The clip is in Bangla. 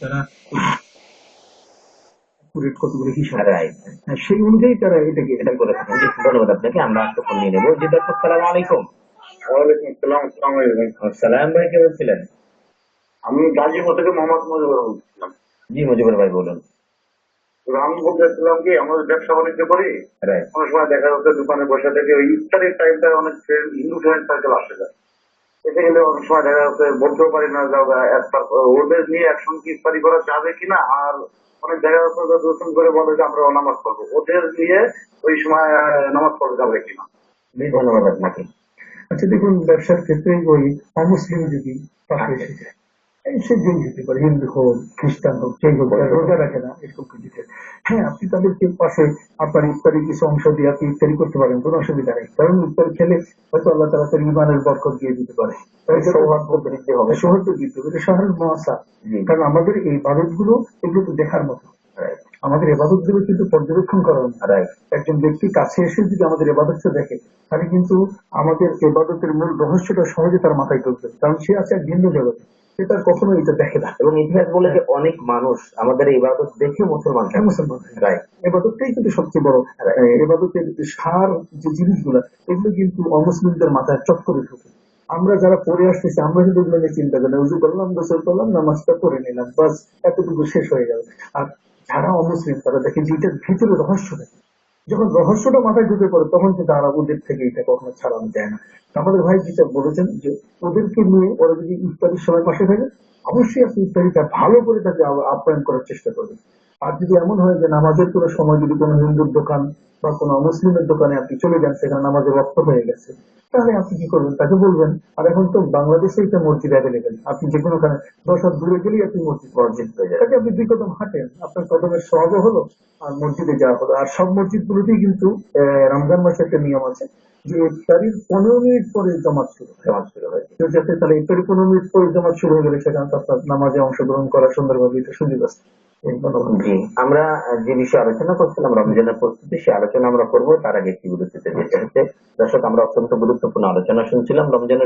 তারা কতগুলো হিসাব রাইট। হ্যাঁ, সেই অনুযায়ী তারা এটাকে এটা করে থাকেন। ধন্যবাদ আপনাকে। আমরা একটা নিয়ে নেব। জি দর্শক সালাম আলাইকুম। ওয়ালাইকুম আসসালাম আসসালামু আলাইকুম। সালাম ভাই কে বলছিলেন? আমি গাজীপুর থেকে মোহাম্মদ মুজিবুর বলছিলাম। জি মুজিবুর ভাই বলুন। আমি বলতে চাচ্ছিলাম কি আমাদের ব্যবসা বাণিজ্য করি অনেক সময় দেখা যাচ্ছে দোকানে বসে থেকে ওই ইফতারের টাইমটা অনেক হিন্দু ফ্রেন্ড সার্কেল আসে। যায় এতে গেলে অনেক সময় দেখা যাচ্ছে বলতেও পারি না ওদের নিয়ে একসঙ্গে ইফতারি করা যাবে কিনা? আর অনেক দেখা যাচ্ছে দূষণ করে বলে যে আমরা নামাজ পড়ব। ওদের নিয়ে ওই সময় নামাজ পড়া যাবে কিনা? ধন্যবাদ আপনাকে। আচ্ছা দেখুন ব্যবসার ক্ষেত্রে বলি অমুসলিম যদি পাশে এসে যায় এই সে পারে হিন্দু হোক খ্রিস্টান হোক যেই হোক রোজা রাখে না এরকম কিছু হ্যাঁ আপনি তাদেরকে পাশে আপনার ইফতারি কিছু অংশ দিয়ে আপনি ইফতারি করতে পারেন কোনো অসুবিধা নেই। কারণ ইফতারি খেলে হয়তো আল্লাহ তালা তার ইমানের বরকত দিয়ে দিতে পারে। হবে। সৌহার্দ্য দিতে হবে। শহরের মহাসা কারণ আমাদের এই বাদতগুলো এগুলো তো দেখার মতো। আমাদের এবাদতগুলো কিন্তু পর্যবেক্ষণ করা। একজন ব্যক্তি কাছে এসে যদি আমাদের এবাদতটা দেখে তাহলে কিন্তু আমাদের এবাদতের মূল রহস্যটা সহজে তার মাথায় ঢুকবে। কারণ সে আছে এক ভিন্ন জগতে। সে তার কখনো এটা দেখে না। এবং ইতিহাস বলে যে অনেক মানুষ আমাদের এই ইবাদত দেখে মুসলমান মুসলমান রাইট এবাদতটাই কিন্তু সবচেয়ে বড় এবাদতের সার যে জিনিসগুলা এগুলো কিন্তু অমুসলিমদের মাথায় চক্করে ঢুকে। আমরা যারা পড়ে আসতেছি আমরা কিন্তু এগুলো নিয়ে চিন্তা করি উজু করলাম গোসল করলাম নামাজটা করে নিলাম বাস এতটুকু শেষ হয়ে গেল। আর যারা অমুসলিম তারা দেখে যে এটার ভিতরে রহস্য থাকে। যখন রহস্যটা মাথায় ঢুকে পড়ে, তখন কিন্তু আর ওদের থেকে এটা কখনো ছাড়ানো যায় না। আমাদের ভাই যেটা বলেছেন যে, ওদেরকে নিয়ে ওরা যদি ইফতারির সময় পাশে থাকে, অবশ্যই আপনি ইফতারিটা ভালো করে তাকে আপ্যায়ন করার চেষ্টা করবেন। আর যদি এমন হয় যে, নামাজের কোনো সময় যদি কোনো হিন্দুর দোকান বা কোনো মুসলিমের দোকানে আপনি চলে যান সেখানে নামাজের রক্ত হয়ে গেছে। তাহলে আপনি কি করবেন? তাকে বলবেন আর এখন তো বাংলাদেশে এটা মসজিদ অ্যাভেলেবেল আপনি যে কোনো ওখানে দশ হাত দূরে গেলেই আপনি মসজিদ পাওয়া মসজিদ হয়ে যায় তাকে আপনি দুই কদম হাঁটেন। আপনার কদমের সহজও হলো আর মসজিদে যাওয়া হলো। আর সব মসজিদ গুলোতেই কিন্তু রমজান মাসে একটা নিয়ম আছে যে ইফতারির পনেরো মিনিট পরে জমাত শুরু হয়। সমাজ শুরু কেউ যাতে তাহলে ইফতারি পনেরো মিনিট পরে জমাত শুরু হয়ে গেলে সেখানে আপনার নামাজে অংশগ্রহণ করার সুন্দরভাবে এটা সুযোগ আছে। আমরা যে বিষয়ে আলোচনা করছিলাম, রমজানের প্রস্তুতি সে আলোচনা আমরা করব। তার আগে একটি বিরতিতে যেতে হচ্ছে, দর্শক, আমরা অত্যন্ত গুরুত্বপূর্ণ আলোচনা শুনছিলাম রমজানের